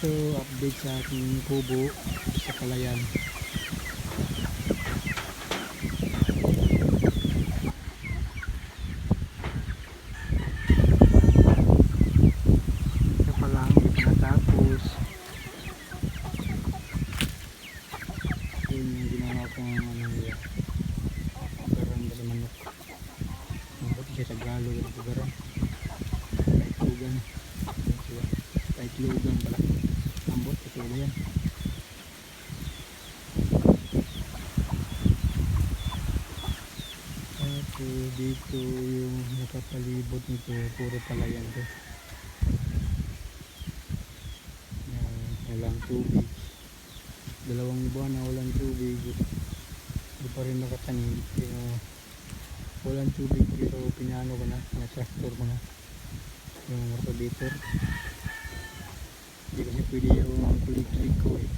Ito, update sa aking kubo sa Palayan. Ito pa lang, hindi pa natapos. Yun yung ginawa kong ano nila. Garan ba sa manok. Mabuti siya Tagalog at garan. Kaitlugan. Kaitlugan pala. Ambot, ito ba yan? Tapos dito yung nakapalibot nito, puro to. Yan, walang tubig. Dalawang buwan na walang tubig. Hindi pa rin nakatanim. Pero walang tubig pero pinano ko na, na-tractor ko na. Yung rotator. Hindi kasi pwede yung kulik-kulik ko eh.